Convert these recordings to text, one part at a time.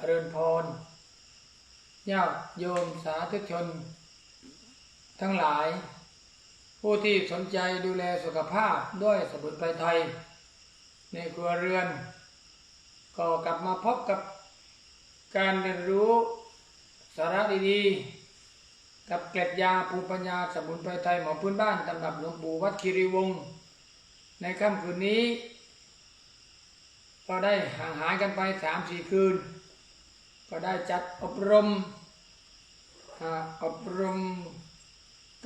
เริญพรญาติโยมสาธุชน ทั้งหลาย ผู้ที่สนใจดูแลสุขภาพด้วยสมุนไพรไทย ในครัวเรือน ก็กลับมาพบกับการเรียนรู้สาระดีๆ กับเกล็ดยาภูมิปัญญาสมุนไพรไทยหมอพื้นบ้านตำรับหลวงปู่วัดคีรีวงศ์ในค่ำคืนนี้ ก็ได้ห่างหายกันไปสามสี่คืน ก็ได้จัดอบรมอบรม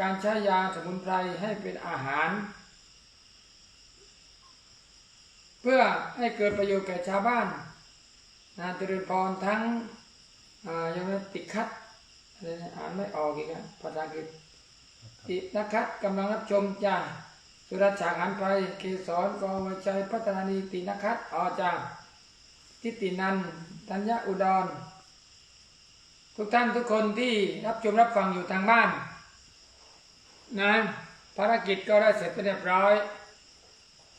การใช้ยาสมุนไพรให้เป็นอาหาร เพื่อให้เกิดประโยชน์แก่ชาวบ้านนาตริพรทั้งยังไม่ติดคัดอะไรอ่านไม่ออกอีกอะภาษาอังกฤษติดนักคัดกำลังรับชมจ้าสุรฉากหันไปเกสรกองวชัยพัฒนานีตินักคัดออจ้าทิตินันท์ธัญญาอุดร ทุกท่านทุกคนที่รับชมรับฟังอยู่ทางบ้าน นะภารกิจก็ได้เสร็จเรียบร้อย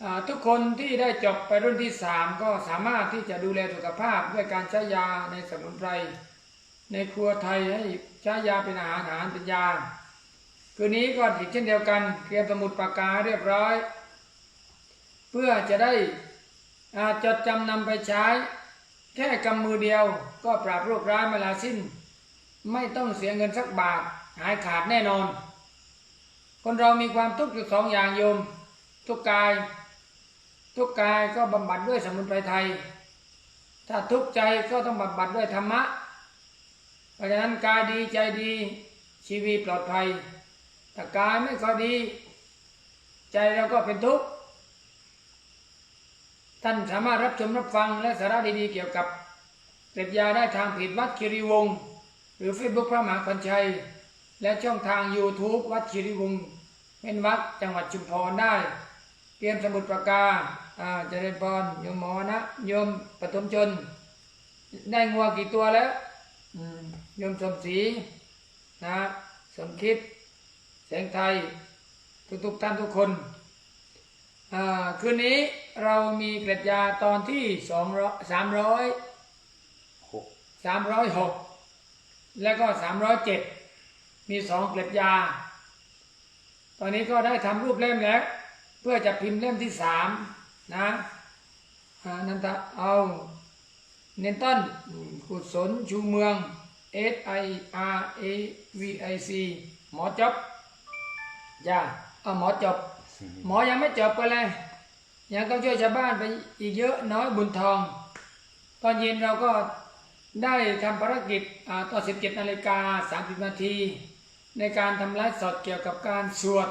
อทุกคนที่ได้จบไปรุ่นที่สามก็สามารถที่จะดูแลสุขภาพด้วยการใช้ยาในสมุนไพรในครัวไทยให้ใช้ยาเป็นอาหารอาหารเป็นยาคืนนี้ก็อีกเช่นเดียวกันเตรียมสมุดปากกาเรียบร้อย เพื่อจะได้อ่าจดจำนำไปใช้ แค่กำมือเดียวก็ปราบโรคร้ายมาลาสิ้น ไม่ต้องเสียเงินสักบาทหายขาดแน่นอน คนเรามีความทุกข์อยู่สองอย่างโยม ทุกกาย ทุกกายก็บำบัดด้วยสมุนไพรไทย ถ้าทุกข์ใจก็ต้องบำบัดด้วยธรรมะ เพราะฉะนั้นกายดีใจดีชีวิตปลอดภัยถ้ากายไม่ค่อยดี ใจเราก็เป็นทุกข์ท่านสามารถรับชมรับฟังและสาระดีๆเกี่ยวกับเกล็ดยาได้ทางเพจวัดคิริวงศ์ หรือเฟซบุ๊กพระมหาพันชัย และช่องทาง YouTube วัดคิริวงศ์เป็นวัดจังหวัดชุมพรได้เตรียมสมุดปากกาอ่าเจริญพรโยมหมอนะโยมปฐมชน ได้งัวกี่ตัวแล้วอืมโยมสมศรีนะสมคิดแสงไทยทุกท่านทุกคนคืนนี้เรามีเกล็ดยาตอนที่สองร้อยสามร้อยหกสามร้อยหก แล้วก็สามร้อยเจ็ดมีสองเกล็ดยา ตอนนี้ก็ได้ทำรูปเล่มแล้ว เพื่อจะพิมพ์เล่มที่สามนะอ่านันทะเอาเนนตันกุศลชูเมือง S I R A V I C หมอจบจ้าเอาหมอจบ หมอยังไม่จบไปเลย ยังต้องช่วยชาวบ้านไปอีกเยอะน้อยบุญทอง ตอนเย็นเราก็ ได้ทำภารกิจอาตอน 17 นาฬิกา 30 นาที ในการทำไลฟ์สดเกี่ยวกับการสวด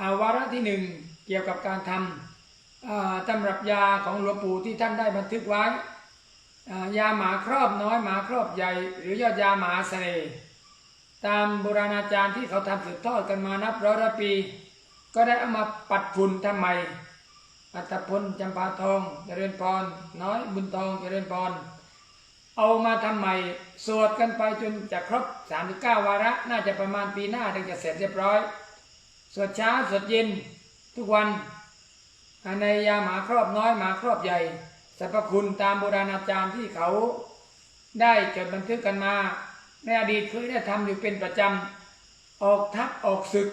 อาวาระที่หนึ่งเกี่ยวกับการทำอ่าตำรับยาของหลวงปู่ที่ท่านได้บันทึกไว้ ยาหมาครอบน้อยหมาครอบใหญ่ หรือยอดยาหมาเสน่ห์ตามโบราณอาจารย์ที่เขาทำสืบทอดกันมานับร้อยร้อยปี ก็ได้เอามาปัดฝุ่นทำไมอัตพลจำปาทองเจริญพรน้อยบุญทองเจริญพร เอามาทำใหม่สวดกันไปจนจะครบ 39 วาระ น่าจะประมาณปีหน้าถึงจะเสร็จเรียบร้อย สวดเช้าสวดเย็นทุกวันในยาหมาครอบน้อยหมาครอบใหญ่สรรพคุณตามโบราณอาจารย์ที่เขาได้จดบันทึกกันมา ในอดีตเคยได้ทำอยู่เป็นประจำออกทัพออกศึก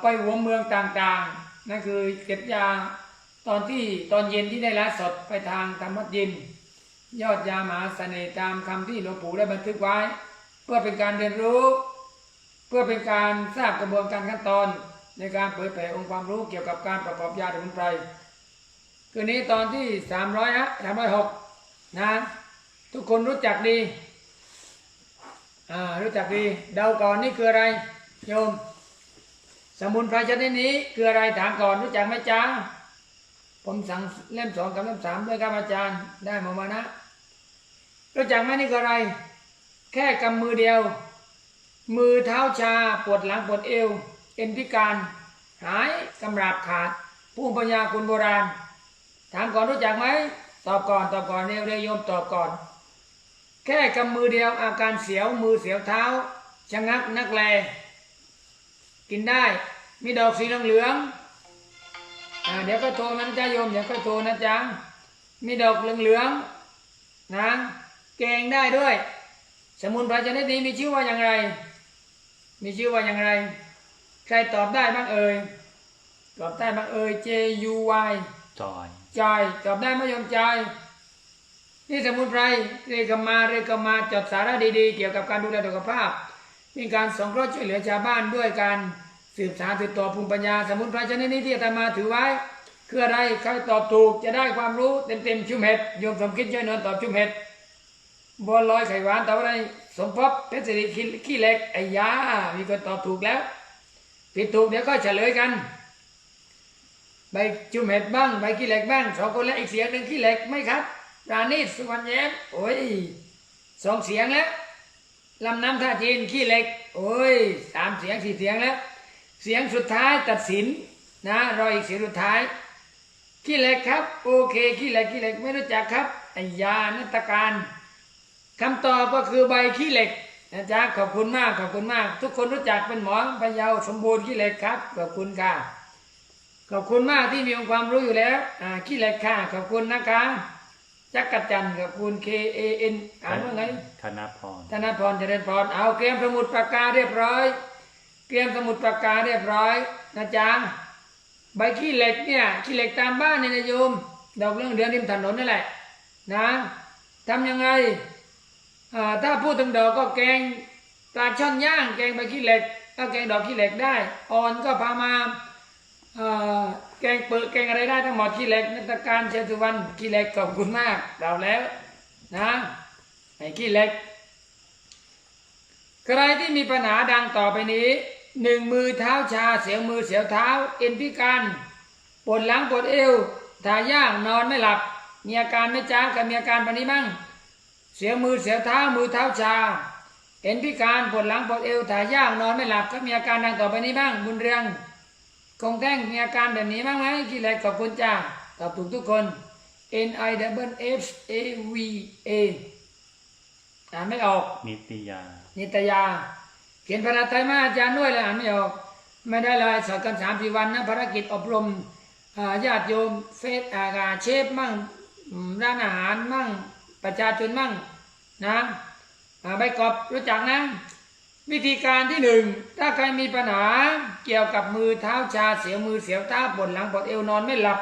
ไปหัวเมืองต่างๆ นั่นคือเก็บยาตอนที่ตอนเย็นที่ได้ละสดไปทางธรรมวัดเย็น ยอดยาหมาเสน่ห์ตามคำที่หลวงปู่ได้บันทึกไว้ เพื่อเป็นการเรียนรู้ เพื่อเป็นการทราบกระบวนการขั้นตอนในการเผยแผ่องค์ความรู้เกี่ยวกับการประกอบยาสมุนไพรคืนนี้ตอนที่สามร้อยฮะสามร้อยหกนะทุกคนรู้จักดีอ่ารู้จักดีเดาก่อนนี่คืออะไรโยม สมุนไพรชนิดนี้คืออะไรถามก่อนรู้จักไหมจ๊ะผมสั่งเล่มสองกับเล่มสามด้วยครับอาจารย์ได้มามานะ รู้จักไหมนี่คืออะไร แค่กำมือเดียว มือเท้าชาปวดหลังปวดเอว เอ็นพิการ หายกำราบขาดผู้ปัญญาคุณโบราณ ถามก่อนรู้จักไหมตอบก่อนตอบก่อนเร็วเร็วโยมตอบก่อน แค่กำมือเดียวอาการเสียวมือเสียวเท้าชะงักนักแล กินได้มีดอกสีเหลืองเดี๋ยวก็โทรนะจ๊ะโยมเดี๋ยวก็โทรนะจ๊ะมีดอกเหลืองๆนะ แกงได้ด้วย สมุนไพรชนิดนี้มีชื่อว่าอย่างไร มีชื่อว่าอย่างไร ใครตอบได้บ้างเอ่ย ตอบได้บ้างเอ่ย J U Y จอยจอยตอบได้ไหมโยมจอยนี่สมุนไพรเรียกมาเรียกมาจดสาระดีๆ เกี่ยวกับการดูแลสุขภาพ มีการสงเคราะห์ช่วยเหลือชาวบ้านด้วยการสืบสานสืบต่อภูมิปัญญา สมุนไพรชนิดนี้ที่อาตมาถือไว้คืออะไรใครตอบถูกจะได้ความรู้เต็มๆชุ่มเห็ดโยมสมคิดช่วยนอนตอบชุ่มเห็ด บัวลอยไข่หวานตอบอะไรสมภพเพชรสิริขี้ขี้เหล็กไอ้ยามีคนตอบถูกแล้ว ผิดถูกเดี๋ยวก็เฉลยกัน ใบจุ่มเห็ดบ้างใบขี้เหล็กบ้างสองคนแล้วอีกเสียงหนึ่งขี้เหล็กไหมครับรานิสสุวรรณแย้มโอ้ยสองเสียงแล้วลำน้ำท่าจีนขี้เหล็ก โอ้ยสามเสียงสี่เสียงแล้ว เสียงสุดท้ายตัดสินนะรออีกเสียงสุดท้ายขี้เหล็กครับ โอเคขี้เหล็กขี้เหล็กไม่รู้จักครับไอ้ยานัตการ คำตอบก็คือใบขี้เหล็กนะจ๊ะขอบคุณมากขอบคุณมาก ทุกคนรู้จักเป็นหมอพะเยาสมบูรณ์ขี้เหล็กครับขอบคุณค่ะขอบคุณมากที่มีองค์ความรู้อยู่แล้วอ่าขี้เหล็กค่ะขอบคุณนะคะจักรจันทร์ขอบคุณ K A N อ่านว่าไงธนพรธนพรเจริญพรเอาเตรียมสมุดปากกาเรียบร้อยเตรียมสมุดปากกาเรียบร้อยนะจ๊ะใบขี้เหล็กเนี่ยขี้เหล็กตามบ้านเนี่ยนะโยมดอกเรื่องเดือนริมถนนนั่นแหละนะทำยังไงอ่า ถ้าพูดถึงดอกก็แกงปลาช่อนย่าง แกงใบขี้เหล็กก็แกงดอกขี้เหล็กได้อ่อนก็พามาแกงเปิดแกงอะไรได้ทั้งหมดขี้เหล็กนัตการเชยสุวรรณขี้เหล็กขอบคุณมากเราแล้วนะไอ้ขี้เหล็ก ใครที่มีปัญหาดังต่อไปนี้หนึ่งมือเท้าชาเสียวมือเสียวเท้า เอ็นพิการปวดหลังปวดเอวถ่ายย่างนอนไม่หลับ มีอาการไม่จ้ากับมีอาการปานนี้บ้าง เสียวมือเสียวเท้ามือเท้าชาเอ็นพิการปวดหลังปวดเอวถ่ายย่างนอนไม่หลับก็มีอาการดังต่อไปนี้บ้าง บุญเรืองคงแท่งมีอาการแบบนี้บ้างไหมกี่แหลกขอบคุณจ้าตอบถูกทุกคน N I W F A V A อ่านไม่ออก นิตยา นิตยา เขียนภาษาไทยมาอาจารย์ด้วยเลยอ่านไม่ออก ไม่ได้เลยสอนกันสามสี่วันนะภารกิจอบรมอ่าญาติโยมเฟสอากาเชฟมั่งอืมร้านอาหารมั่ง ประชาชนมั่งนะใบกอบรู้จักนะ วิธีการที่หนึ่งถ้าใครมีปัญหาเกี่ยวกับมือเท้าชาเสียวมือเสียวเท้าปวดหลังปวดเอวนอนไม่หลับ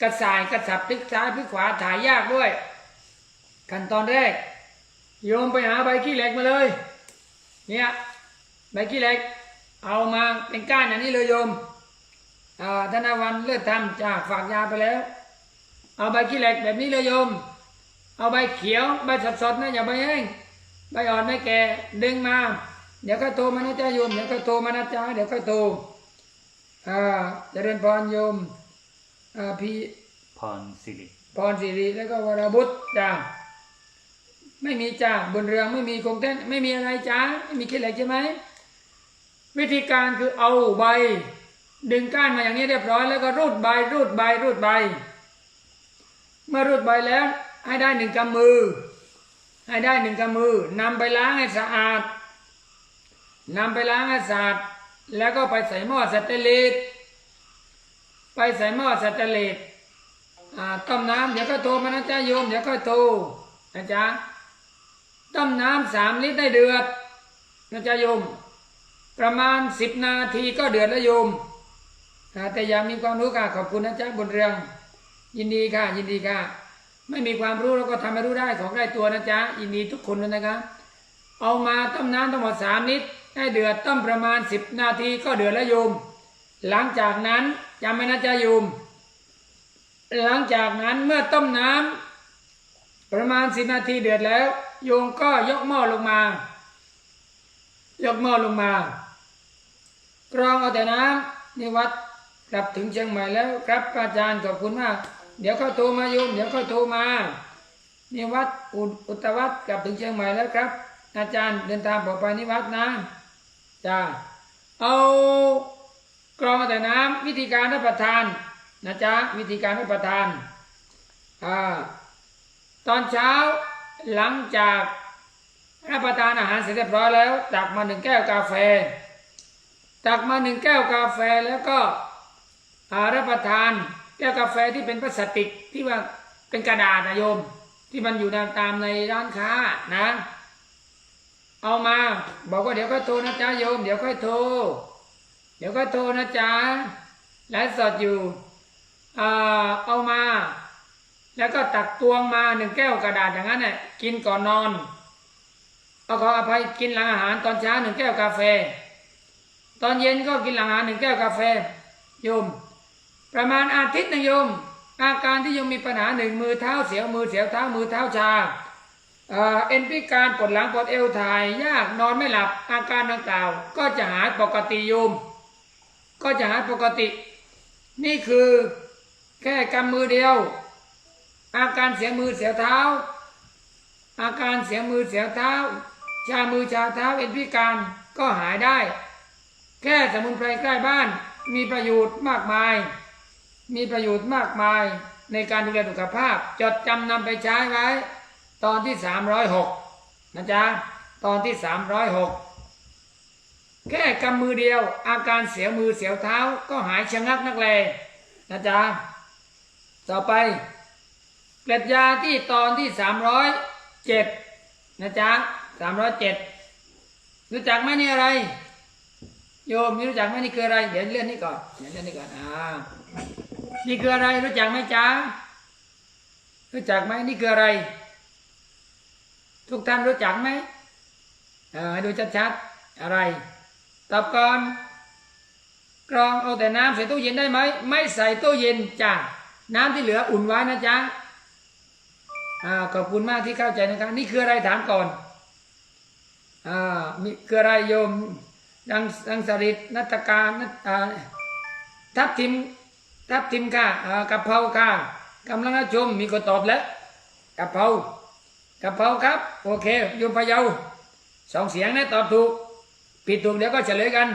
กระสายกระสับพลิกซ้ายพลิกขวาถ่ายยากด้วย ขั้นตอนแรก โยมไปหาใบขี้เหล็กมาเลยเนี่ยใบขี้เหล็กเอามาเป็นก้านอย่างนี้เลยโยมธนวันเลือดทำจากฝากยาไปแล้ว เอาใบขี้เหล็กแบบนี้เลยโยม เอาใบเขียวใบสดๆนะอย่าใบแห้งใบอ่อนไม่แก่ดึงมา เดี๋ยวก็โทรมานะจ๊ะโยมเดี๋ยวก็โทรมานะจ๊ะเดี๋ยวก็โทรอ่าเจริญพรโยมอ่าพี่พรสิริพรสิริแล้วก็วรบุตรจ้าไม่มีจ้าบนเรืองไม่มีคงเต้นไม่มีอะไรจ้าไม่มีคิดอะไรใช่ไหมวิธีการคือเอาใบ ดึงก้านมาอย่างนี้เรียบร้อยแล้วก็รูดใบรูดใบรูดใบ เมื่อรูดใบแล้ว ให้ได้หนึ่งกำมือ ให้ได้หนึ่งกำมือนำไปล้างให้สะอาดนำไปล้างให้สะอาดแล้วก็ไปใส่หม้อสเตเลสไปใส่หม้อสเตเลสต้มน้ำเดี๋ยวก็โทรมานะจ๊ะโยมเดี๋ยวก็โทรนะจ๊ะต้มน้ำสามลิตรได้เดือดนะจ๊ะโยม ประมาณสิบนาทีก็เดือดแล้วโยมแต่อยากมีความรู้ค่ะขอบคุณนะจ๊ะบนเรื่อง ยินดีค่ะ ยินดีค่ะ ไม่มีความรู้เราก็ทำให้รู้ได้ของใกล้ตัวนะจ๊ะยินดีทุกคนเลยนะครับ เอามาต้มน้ำทั้งหมดสามลิตรให้เดือดต้มประมาณสิบนาทีก็เดือดแล้วโยม หลังจากนั้นจำไว้นะจ๊ะโยม หลังจากนั้นเมื่อต้มน้ำประมาณสิบนาทีเดือดแล้ว โยมก็ยกหม้อลงมา ยกหม้อลงมากรองเอาแต่น้ำนี่วัดกลับถึงเชียงใหม่แล้วครับอาจารย์ขอบคุณมาก เดี๋ยวเข้าโทรมาโยม เดี๋ยวเข้าโทรมานี่วัดอุอุตวัดกลับถึงเชียงใหม่แล้วครับ อาจารย์เดินทางปลอดภัยนิวัดนะจ้าเอากรองแต่น้ำวิธีการรับประทานนะจ๊ะวิธีการรับประทานอ่าตอนเช้าหลังจากรับประทานอาหารเสร็จเรียบร้อยแล้ว ตักมาหนึ่งแก้วกาแฟ ตักมาหนึ่งแก้วกาแฟแล้วก็รับประทาน ก้วกาแฟที่เป็นพลาสติกที่ว่าเป็นกระดาษนะโยม ที่มันอยู่ตามในร้านค้านะ เอามา บอกว่าเดี๋ยวค่อยโทรนะจ๊ะโยม เดี๋ยวค่อยโทรเดี๋ยวค่อยโทรนะจ๊ะไลฟ์สดอยู่อ่าเอามา แล้วก็ตักตวงมาหนึ่งแก้วกระดาษอย่างนั้นน่ะกินก่อนนอนเอาขออภัยกินหลังอาหารตอนเช้าหนึ่งแก้วกาแฟ ตอนเย็นก็กินหลังอาหารหนึ่งแก้วกาแฟโยม ประมาณอาทิตย์หนึงโยม อาการที่โยมมีปัญหาหนึ่งมือเท้าเสียวมือเสียวเท้ามือเท้าชาเอ็นพิการปวดหลังปวดเอวถ่าย ยากนอนไม่หลับอาการดังกล่าว ก็จะหายปกติโยม ก็จะหายปกติ นี่คือแค่กำมือเดียว อาการเสียมือเสียวเท้า อาการเสียมือเสียวเท้า ชามือชาเท้าเอ็นพิการก็หายได้ แค่สมุนไพรใกล้บ้านมีประโยชน์มากมาย มีประโยชน์มากมายในการดูแลสุขภาพ จดจำนำไปใช้ไว้ ตอนที่ 306 นะจ๊ะ ตอนที่ 306 แค่กำมือเดียว อาการเสียวมือเสียวเท้าก็หายชะงักนักเลนะจ๊ะ ต่อไปเกล็ดยาที่ตอนที่ 307 นะจ๊ะ 307 รู้จักไหมนี่อะไรโยมนี่รู้จักไหมนี่คืออะไร เดี๋ยวเลื่อนนี่ก่อนเดี๋ยวเลื่อนนี่ก่อนอ่า นี่คืออะไรรู้จักไหมจ๊ะรู้จักไหมนี่คืออะไร ทุกท่านรู้จักไหมเออให้ดูชัดๆอะไรตอบก่อนกรองเอาแต่น้ำใส่ตู้เย็นได้ไหมไม่ใส่ตู้เย็นจ้ะน้ำที่เหลืออุ่นไว้นะจ๊ะอ่าขอบคุณมากที่เข้าใจนะครับนี่คืออะไรถามก่อนอ่ามีคืออะไรโยมดังดังสริตนัตการนัตทับทิม ทับทิมค่ะกะเพราค่ะกำลังชมมีคนตอบแล้วกะเพรากะเพราครับ โอเคโยมพะเยาสองเสียงนะตอบถูก ผิดถูกเดี๋ยวก็เฉลยกัน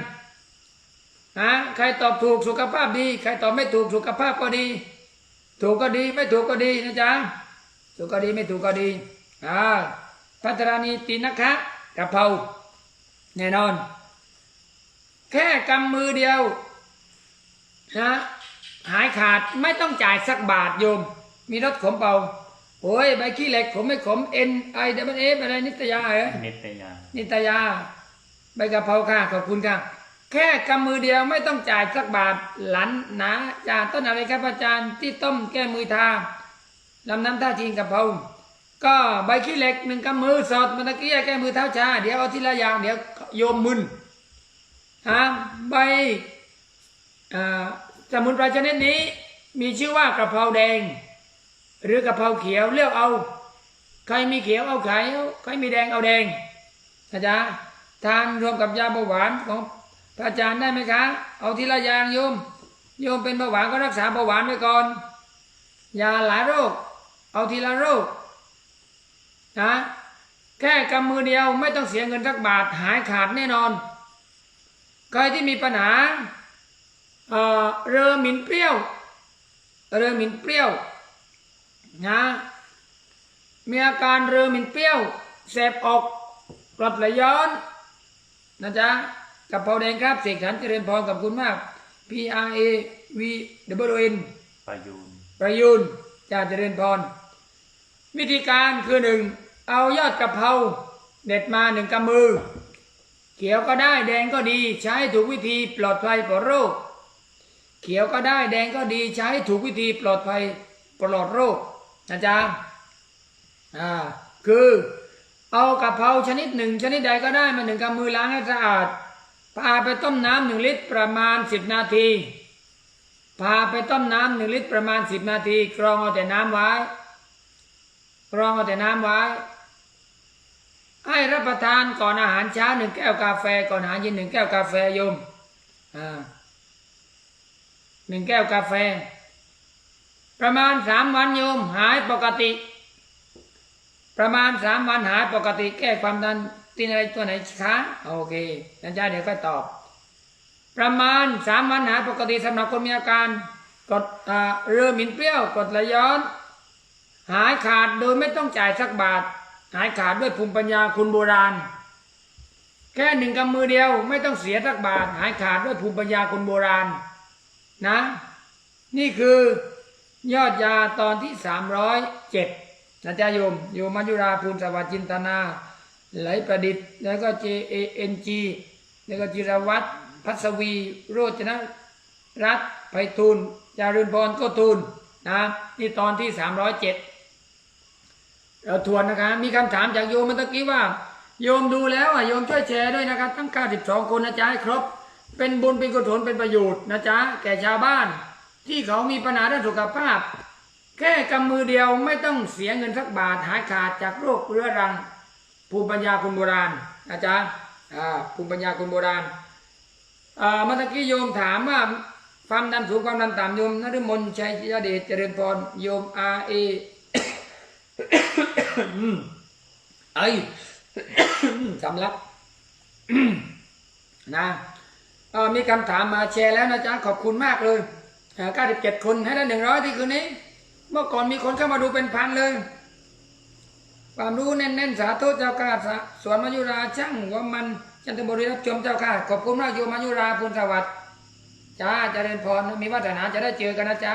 นะใครตอบถูกสุขภาพดี ใครตอบไม่ถูกสุขภาพก็ดี ถูกก็ดีไม่ถูกก็ดีนะจ๊ะถูกก็ดีไม่ถูกก็ดีอ่าพัฒรานีตีนะคะกะเพราแน่นอน แค่กำมือเดียวนะ หายขาดไม่ต้องจ่ายสักบาทโยม มีรถขมเป่าโอ้ยใบขี้เหล็กขมไม่ขมเอ็นไอเดบเอฟอะไรนิตยาเหรอนิตยา นิตยา ใบกะเพราค่ะขอบคุณค่ะ แค่กำมือเดียวไม่ต้องจ่ายสักบาทหลันหนาจากต้นอะไรครับอาจารย์ที่ต้มแก้มือทาลำน้ำท่าจีนกะเพราก็ใบขี้เหล็กหนึ่งกำมือสดมันตะกี้แก้มือเท้าชาเดี๋ยวเอาทีละอย่างเดี๋ยวโยมมึนฮะใบอ่า สมุนไพรชนิดนี้มีชื่อว่ากระเพราแดง หรือกระเพราเขียวเลือกเอา ใครมีเขียวเอาขียใครมีแดงเอาแดงนะจ๊ะทานรวมกับยาเบาหวานของพระอาจารย์ได้ไหมคะ เอาทีละอย่างโยม โยมเป็นเบาหวานก็รักษาเบาหวานไว้ก่อนยาหลายโรค เอาทีละโรคนะแค่กำมือเดียวไม่ต้องเสียเงินสักบาทหายขาดแน่นอน ใครที่มีปัญหา เอ่อเรือหมิ่นเปรี้ยว เรือหมิ่นเปรี้ยวนะมีอาการเรือหมิ่นเปรี้ยวแสบอกกรดไหลย้อนนะจ๊ะกับเผาแดงครับเสกสรรเจริญพรกับคุณมาก P R A V W N ประยูนประยุนจ่าเจริญพร วิธีการคือหนึ่งเอายอดกะเพราเด็ดมาหนึ่งกำมือ เขียวก็ได้แดงก็ดีใช้ถูกวิธีปลอดภัยปลอดโรค เขียวก็ได้แดงก็ดีใช้ถูกวิธีปลอดภัยปลอดโรคนะจ๊ะอ่าคือเอากะเพราชนิดหนึ่งชนิดใดก็ได้มาหนึ่งกำมือล้างให้สะอาด พาไปต้มน้ำหนึ่งลิตรประมาณสิบนาที พาไปต้มน้ำหนึ่งลิตรประมาณสิบนาที กรองเอาแต่น้ำไว้ กรองเอาแต่น้ำไว้ ให้รับประทานก่อนอาหารเช้าหนึ่งแก้วกาแฟก่อนอาหารเย็นหนึ่งแก้วกาแฟยมอ่า หนึ่งแก้วกาแฟ ประมาณสามวันโยมหายปกติ ประมาณสามวันหายปกติ แก้ความดันตีนอะไรตัวไหนคะโอเคอาจารย์เดี๋ยวค่อยตอบ ประมาณสามวันหายปกติสำหรับคนมีอาการกดเรือหมินเปรี้ยวกดไหลย้อน หายขาดโดยไม่ต้องจ่ายสักบาท หายขาดด้วยภูมิปัญญาคุณโบราณ แค่หนึ่งกำมือเดียวไม่ต้องเสียสักบาท หายขาดด้วยภูมิปัญญาคุณโบราณ นะ นี่คือยอดยาตอนที่สามร้อยเจ็ดนะจ๊ะโยมโยมมัจุราภูลสวัสดิจินตนา ไหลประดิษฐ์ แล้วก็ J A N G แล้วก็จิรวัตรพัศวี โรจนะรัตน์ไพฑูรย์จารุณพรก็ทูลนะนี่ตอนที่307เราทวนนะคะมีคำถามจากโยมเมื่อกี้ว่า โยมดูแล้วอะโยมช่วยแชร์ด้วยนะครับ ทั้ง 92 คนนะจ๊ะให้ครบ เป็นบุญเป็นกุศลเป็นประโยชน์นะจ๊ะแก่ชาวบ้าน ที่เขามีปัญหาด้านสุขภาพ แค่กำมือเดียวไม่ต้องเสียเงินสักบาทหายขาดจากโรคเรื้อรัง ภูมิปัญญาคนโบราณนะจ๊ะภูมิปัญญาคนโบราณเมื่อตะกี้โยมถามว่าความดันสูงความดันต่ำโยมนฤมลชัยยเดชเจริญพรโยมอาเอไอสำลักนะ มีคำถามมาแชร์แล้วนะจ๊ะขอบคุณมากเลย 97 คนให้ได้ 100 ที่คืนนี้ เมื่อก่อนมีคนเข้ามาดูเป็นพันเลย ความรู้แน่นๆ สาธุเจ้าค่ะสวนมายุราช่างว่ามันจันทบุรีรับชมเจ้าค่ะ ขอบคุณมากโยมมายุราพุนสวัสดิ์จ้าเจริญพรมีวาสนาจะได้เจอกันนะจ๊ะ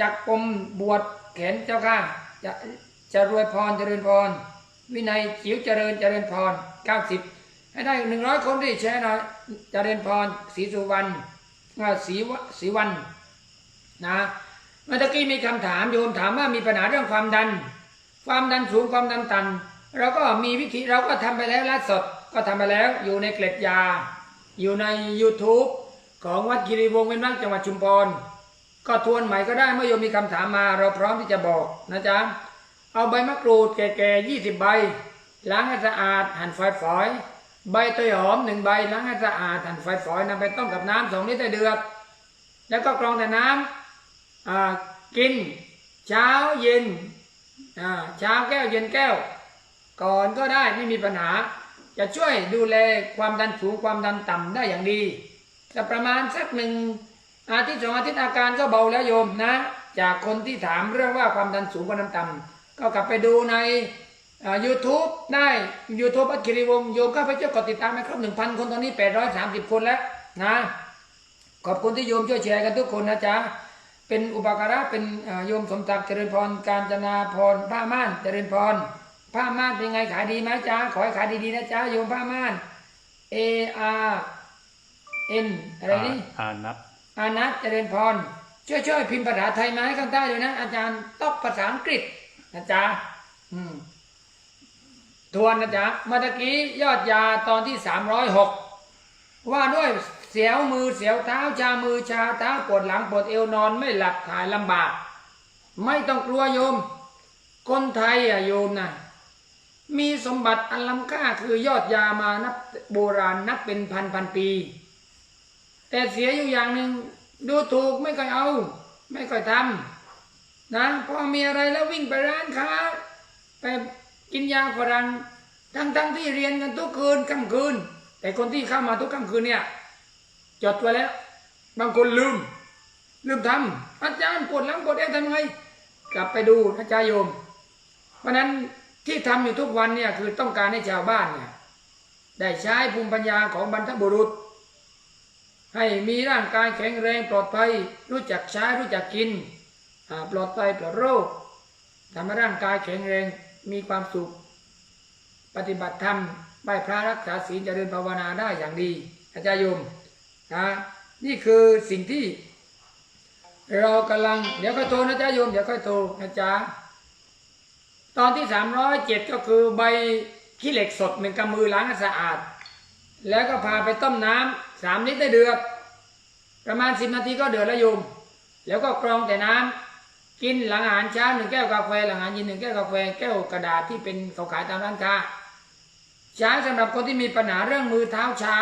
จักปมบวชเข็นเจ้าค่ะ จะจะรวยพรเจริญพร วินัยจิ๋วเจริญเจริญพร 90 ให้ได้100คนที่แชร์หน่อยเจริญพรศรีสุวรรณศรีวศรีวันนะเมื่อกี้มีคำถามโยมถามว่ามีปัญหาเรื่องความดัน ความดันสูงความดันต่ำเราก็มีวิธีเราก็ทำไปแล้วลฟ์สดก็ทำไปแล้วอยู่ในเกล็ดยา อยู่ใน YouTube ของวัดกิริวงศ์เว้นวักจังหวัดชุมพรก็ทวนใหม่ก็ได้เมื่อโยมมีคำถามมา เราพร้อมที่จะบอกนะจ๊ะเอาใบมะกรูดแก่ๆยี่สิบใบ ล้างให้สะอาดหั่นฝอยๆ ใบเตยหอมหนึ่งใบล้างให้สะอาดหั่นฝอยๆนำไปต้มกับน้ำสองลิตรเดือด แล้วก็กรองแต่น้ำกินเช้าเย็นเช้าแก้วเย็นแก้ว ก่อนก็ได้ไม่มีปัญหา จะช่วยดูแลความดันสูงความดันต่ำได้อย่างดีแต่ประมาณสักหนึ่งอาทิตย์สองอาทิตย์อาการก็เบาแล้วโยมนะ จากคนที่ถามเรื่องว่าความดันสูงความดันต่ำก็กลับไปดูใน ยูทูบได้ยูทูบอัจฉริวงศ์โยมข้าพเจ้ากดติดตามไปครบหนึ่งพันคนตอนนี้แปดร้อยสามสิบคนแล้วนะขอบคุณที่โยมช่วยแชร์กันทุกคนนะจ๊ะเป็นอุปการะเป็นเอ่อโยมสมศักดิ์เจริญพรการจนาพรผ้าม่านเจริญพรผ้าม่านเป็นไงขายดีไหมจ๊ะขอให้ขายดีๆนะจ๊ะโยมผ้าม่าน A R N อะไรนี่อานับอานัทเจริญพรช่วยช่วยพิมพ์ภาษาไทยมาให้ข้างใต้ด้วยนะ อาจารย์ต้องภาษาอังกฤษนะจ๊ะอืม ทวนนะจ๊ะเมื่อกี้ยอดยาตอนที่สามร้อยหกว่าด้วยเสียวมือเสียวเท้าชามือชาเท้าปวดหลังปวดเอวนอนไม่หลับถ่ายลำบาก ไม่ต้องกลัวโยม คนไทยอะโยมนะมีสมบัติอันล้ำค่าคือยอดยามานับโบราณนับเป็นพันพันปี แต่เสียอยู่อย่างหนึ่งดูถูกไม่ค่อยเอา ไม่ค่อยทำนะพอมีอะไรแล้ววิ่งไปร้านค้าไป กินยาฝรั่งทั้งทั้งๆที่เรียนกันทุกคืนค่ำคืน แต่คนที่เข้ามาทุกค่ำคืนเนี่ยจดไว้แล้ว บางคนลืม ลืมทำอาจารย์ปวดหลังปวดเอวทำไงกลับไปดูนะจายโยม เพราะนั้นที่ทำอยู่ทุกวันเนี่ยคือต้องการให้ชาวบ้านเนี่ยได้ใช้ภูมิปัญญาของบรรพบุรุษ ให้มีร่างกายแข็งแรงปลอดภัย รู้จักใช้รู้จักกินปลอดภัยปลอดโรคทำให้ร่างกายแข็งแรง มีความสุข ปฏิบัติธรรมไหว้พระรักษาศีลเจริญภาวนาได้อย่างดี อาจารย์โยมนะนี่คือสิ่งที่ เรากำลัง เดี๋ยวค่อยโทรนะจ๊ะโยมเดี๋ยวค่อยโทรนะจ๊ะตอนที่สามร้อยเจ็ดก็คือใบขี้เหล็กสดหนึ่งกำมือล้างให้สะอาด แล้วก็พาไปต้มน้ำสามลิตรได้เดือดประมาณสิบนาทีก็เดือดแล้วโยม แล้วก็กรองแต่น้ำ กินหลังอาหารเช้าหนึ่งแก้วกาแฟหลังอาหารเย็นหนึ่งแก้วกาแฟแก้วกระดาษที่เป็นเขาขายตามร้านค้าใช้สำหรับคนที่มีปัญหาเรื่องมือเท้าชา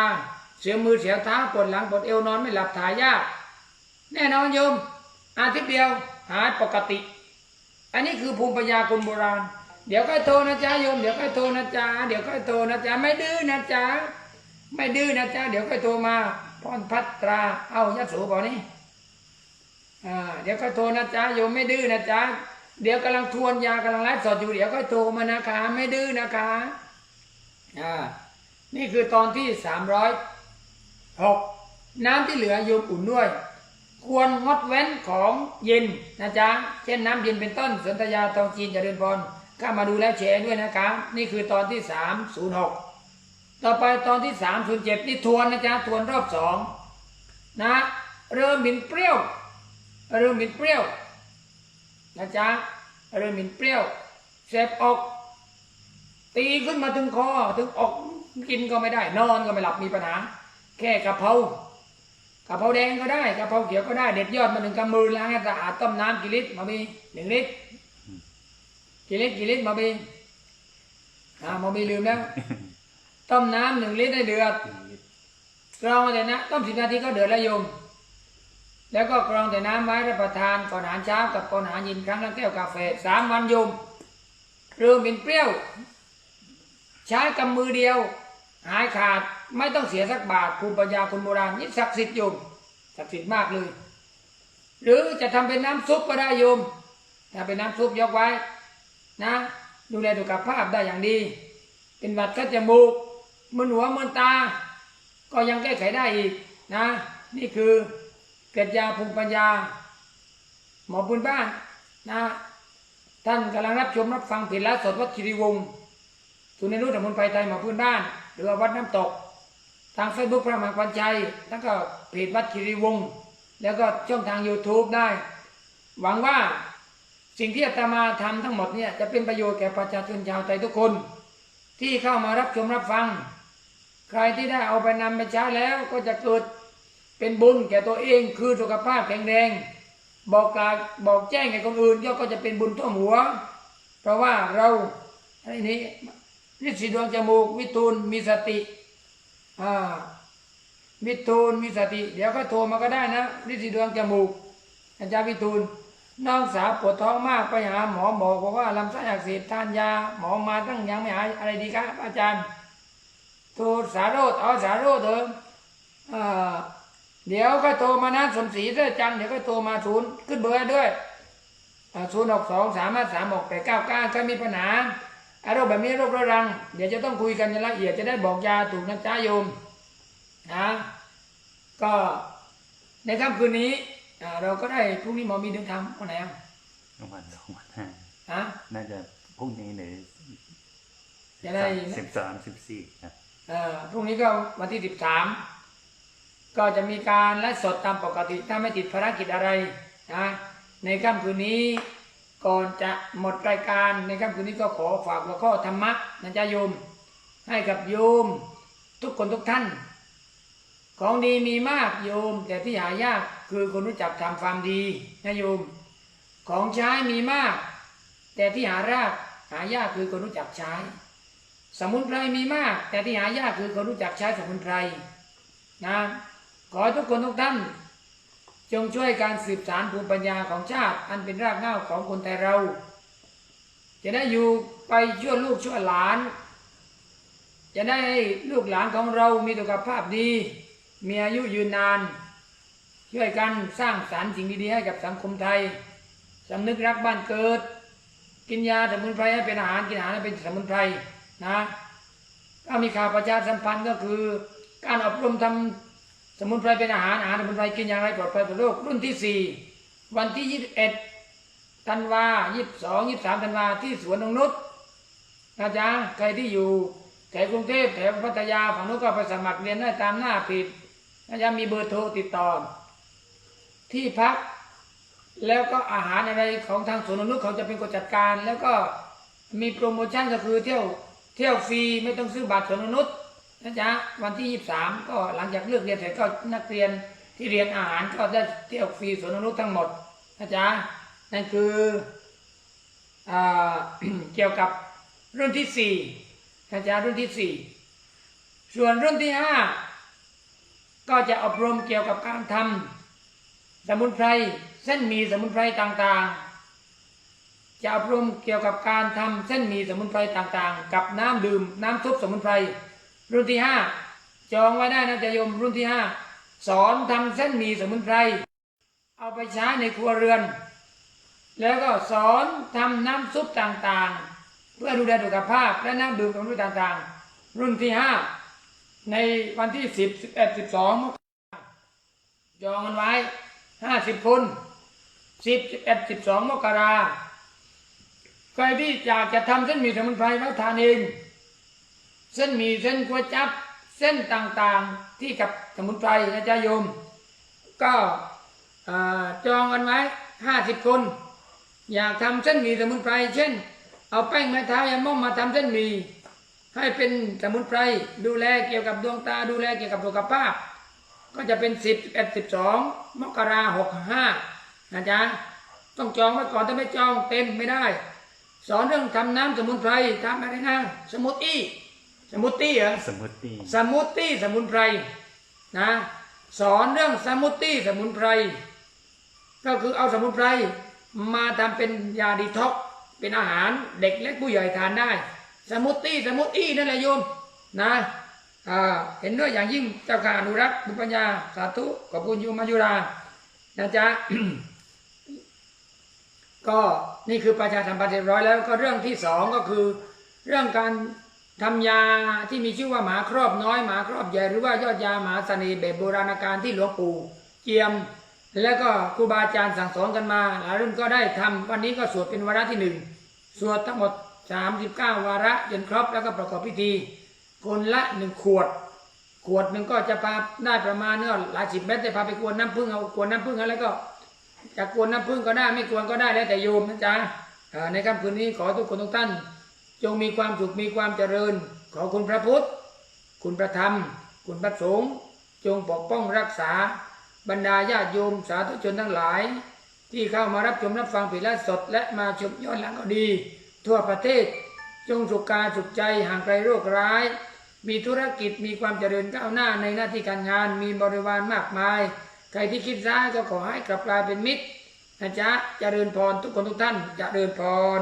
เสียวมือเสียวเท้าปวดหลังปวดเอวนอนไม่หลับถ่ายยาก แน่นอนโยม อาทิตย์เดียวหายปกติ อันนี้คือภูมิปัญญาคนโบราณ เดี๋ยวค่อยโทรนะจ๊ะโยมเดี๋ยวค่อยโทรนะจ๊ะเดี๋ยวค่อยโทรนะจ๊ะไม่ดื้อนะจ๊ะไม่ดื้อนะจ๊ะเดี๋ยวค่อยโทรมาพรพัตราเอายะโสบอกนี่อ่า เดี๋ยวค่อยโทรนะจ๊ะโยมไม่ดื้อนะจ๊ะเดี๋ยวกำลังทวนยากำลังไลฟ์สดอยู่เดี๋ยวค่อยโทรมานะคะ ไม่ดื้อนะคะอ่านี่คือตอนที่สามร้อยหกน้ำที่เหลือโยมอุ่นด้วย ควรงดเว้นของเย็นนะจ๊ะเช่นน้ำเย็นเป็นต้นสนธยาทองจีนจเจริญพรก็มาดูแล้วแชร์ด้วยนะครับนี่คือตอนที่306ต่อไปตอนที่307นี่ทวนนะจ๊ะทวนรอบสองนะเริ่มบินเปรี้ยว เริ่มบินเปรี้ยวนะจ๊ะเริ่มบินเปรี้ยวเสพออก ตีขึ้นมาถึงคอถึงออกกินก็ไม่ได้ นอนก็ไม่หลับมีปัญหา แค่กะเพรากะเพราแดงก็ได้กะเพราเขียวก็ได้เด็ดยอดมาหนึ่งกำมือล้างให้สะอาดต้มน้ำกี่ลิตรมาบีหนึ่งลิตรกี่ลิตรกี่ลิตรมาบีอ่ามาบีลืมแล้วต้มน้ำหนึ่งลิตรให้เดือดกรองแต่นะต้มสิบนาทีก็เดือดแล้วโยม แล้วก็กรองแต่น้ำไว้รับประทานก่อนอาหารเช้ากับก่อนอาหารเย็นครั้งละแก้วกาแฟสามวันยมเริ่มเป็นเปรี้ยว ใช้กำมือเดียว หายขาดไม่ต้องเสียสักบาทภูมิปัญญาคนโบราณนี่ศักดิ์สิทธิ์โยมศักดิ์สิทธิ์มากเลย หรือจะทำเป็นน้ำซุปก็ได้โยม ถ้าเป็นน้ำซุปยกไว้ นะ ดูแลสุขภาพได้อย่างดี เป็นหวัดก็จมูกมึนหัวมึนตา ก็ยังแก้ไขได้อีกนะ นี่คือ เกล็ดยาภูมิปัญญา หมอพื้นบ้านนะท่านกำลังรับชมรับฟังเพจลฟ์สดวัดคีรีวงศ์ศูนย์เรียนรู้สมุนไพรไทยหมอพื้นบ้าน หรือวัดน้ำตก ทางเฟซบุ๊กพระมหาควันชัยแล้วก็เพจวัดคีรีวงศ์แล้วก็ช่องทาง YouTube ได้ หวังว่าสิ่งที่อาตมาทำทั้งหมดเนี่ยจะเป็นประโยชน์แก่ประชาชนชาวไทยทุกคน ที่เข้ามารับชมรับฟัง ใครที่ได้เอาไปนำไปใช้แล้วก็จะเกิด เป็นบุญแก่ตัวเองคือสุขภาพแข็งแรง บอกกล่าบอกแจ้งแก่คนอื่นย่อก็จะเป็นบุญท่วมหัว เพราะว่าเราอะไรนี้ฤทธิ์สีดวงจมูกวิตูลมีสติอ่าวิตูลมีสติ เดี๋ยวก็โทรมาก็ได้นะฤทธิ์สีดวงจมูก อาจารย์วิตูลน้องสาวปวดท้องมากไปหาหมอหมอบอกว่าลำไส้อักเสบทานยา หมอมาตั้งยังไม่หายอะไรดีครับอาจารย์โทรสารโรดเอาสารโรดเถอะอ่อ เดี๋ยวก็โทรมานะสมศรีเสื้อจังเดี๋ยวก็โทรมาศูนย์ขึ้นเบอร์ให้ด้วยศูนย์หกสองสามห้าสามหกแปดเก้าเก้าถ้ามีปัญหาไอ้โรคแบบนี้โรคเรื้อรัง เดี๋ยวจะต้องคุยกันอย่างละเอียดจะได้บอกยาถูกนะจ้าโยมนะก็ในค่ำคืนนี้อ่าเราก็ได้พรุ่งนี้หมอมีเดินทางวันไหนอะวันสองวันห้าฮะน่าจะพรุ่งนี้หรือจะได้สิบสามสิบสี่ครับเอ่อพรุ่งนี้ก็วันที่สิบสาม ก็จะมีการไลฟ์สดตามปกติถ้าไม่ติดภารกิจอะไรนะในค่ำคืนนี้ก่อนจะหมดรายการในค่ำคืนนี้ก็ขอฝากหัวข้อธรรมะนะจ๊ะโยม ให้กับโยม ทุกคนทุกท่าน ของดีมีมากโยม แต่ที่หายากคือคนรู้จักทำความดีนะโยม ของใช้มีมาก แต่ที่หารากหายากคือคนรู้จักใช้ สมุนไพรมีมาก แต่ที่หายากคือคนรู้จักใช้สมุนไพรนะ ขอทุกคนทุกท่าน จงช่วยการสืบสานภูมิปัญญาของชาติ อันเป็นรากเหง้าของคนไทยเรา จะได้อยู่ไปชั่วลูกชั่วหลาน จะได้ลูกหลานของเรามีสุขภาพดี มีอายุยืนนาน ช่วยกันสร้างสารรค์สิ่งดีๆให้กับสังคมไทยสำนึกรักบ้านเกิด กินยาสมุนไพรให้เป็นอาหารกินอาหารให้เป็นสมุนไพรนะก็มีข่าวประชาสัมพันธ์ก็คือ การอบรมทำ สมุนไพรเป็นอาหารอาหารสมุนไพรกินอย่างไรปลอดภัยต่อโลกรุ่นที่สี่วันที่ยี่สิบเอ็ดธันวายี่สิบสองยี่สิบสามธันวาที่สวนนงนุษนะจ๊ะใครที่อยู่แถวกรุงเทพแถวพัทยาฝั่งนู้นก็ไปสมัครเรียนได้ตามหน้าผิดนะจ๊ะมีเบอร์โทรติดต่อ ที่พักแล้วก็อาหารอะไรของทางสวนนงนุษเขาจะเป็นคนจัดการ แล้วก็มีโปรโมชั่นก็คือเที่ยวเที่ยวฟรีไม่ต้องซื้อบัตรสวนนงนุษ นะจ๊ะวันที่ยี่สามก็หลังจากเลิกเรียนเสร็จก็นักเรียนที่เรียนอาหารก็ได้เที่ยวฟรีสวนนงนุษทั้งหมดนะจ๊ะนั่นคืออเกี่ยวกับรุ่นที่สี่นะจ๊ะรุ่นที่สี่ส่วนรุ่นที่ห้าก็จะอบรมเกี่ยวกับการทำสมุนไพรเส้นหมี่สมุนไพรต่างๆ จะอบรมเกี่ยวกับการทำเส้นหมี่สมุนไพรต่างๆ กับน้ำดื่มน้ำซุปสมุนไพร รุ่นที่ห้าจองไว้ได้นะจะโยมรุ่นที่ห้าสอนทำเส้นหมี่สมุนไพรเอาไปใช้ในครัวเรือน แล้วก็สอนทำน้ำซุปต่างๆ เพื่อดูแลสุขภาพและน้ำดื่มสมุนไพรต่างๆ รุ่นที่ห้าในวันที่สิบสิบเอ็ดสิบสองจองกันไว้ห้าสิบคนสิบสิบเอ็ดสิบสองมกราใครที่อยากจะทำเส้นหมี่สมุนไพรไว้ทานเอง เส้นหมี่เส้นก๋วยจั๊บเส้นต่างๆที่กับสมุนไพรนะจ๊ะโยม ก็จองกันไว้ห้าสิบคน อยากทำเส้นหมี่สมุนไพรเช่น เอาแป้งไม้เท้ายาม่อมมาทำเส้นหมี่ให้เป็นสมุนไพรดูแลเกี่ยวกับดวงตาดูแลเกี่ยวกับสุขภาพ ก็จะเป็นสิบเอ็ดสิบสองมกราหกห้านะจ๊ะต้องจองไว้ก่อนถ้าไม่จองเต็มไม่ได้ สอนเรื่องทำน้ำสมุนไพรทำอะไรนะสมุทตี้ สมุทตี้เหรอสมุดตีสมูทตี้สมุนไพรนะสอนเรื่องสมูทตี้สมุนไพร ก็คือเอาสมุนไพรมาทำเป็นยาดีท็อกซ์เป็นอาหารเด็กเล็กผู้ใหญ่ทานได้ สมูทตี้สมูทตี้นั่นแหละโยมนะอ่าเห็นด้วยอย่างยิ่งเจ้าข้าอนุรักษ์บุญปัญญาสาธุขอบคุณโยมมายุรานะจ๊ะก็นี่คือประชาสัมพันธ์เรียบร้อยแล้วก็เรื่องที่สองก็คือเรื่องการ ทำยาที่มีชื่อว่าหมาครอบน้อยหมาครอบใหญ่หรือว่ายอดยาหมาเสน่ห์แบบโบราณการที่หลวงปู่เจียม แล้วก็ครูบาอาจารย์สั่งสอนกันมาหลายรุ่นก็ได้ทำวันนี้ก็สวดเป็นวาระที่หนึ่งสวดทั้งหมด 39 วาระจนครบแล้วก็ประกอบพิธี คนละหนึ่งขวด ขวดหนึ่งก็จะพาได้ประมาณเนื้อหลายสิบเม็ดแต่พาไปกวนน้ำผึ้งเอากวนน้ำผึ้งแล้วก็จะกวนน้ำผึ้งก็ได้ไม่กวนก็ได้แล้วแต่โยมนะจ๊ะในค่ำคืนนี้ขอทุกคนทุกท่าน จงมีความสุขมีความเจริญ ขอคุณพระพุทธ คุณพระธรรม คุณพระสงฆ์จงปกป้องรักษา บรรดาญาติโยมสาธุชนทั้งหลาย ที่เข้ามารับชมรับฟังผิดละสด และมาชมย้อนหลังก็ดี ทั่วประเทศ จงสุขกายสุขใจห่างไกลโรคร้าย มีธุรกิจมีความเจริญก้าวหน้าในหน้าที่การงานมีบริวารมากมาย ใครที่คิดร้ายก็ขอให้กลับกลายเป็นมิตรนะจ๊ะเจริญพรทุกคนทุกท่านเจริญพร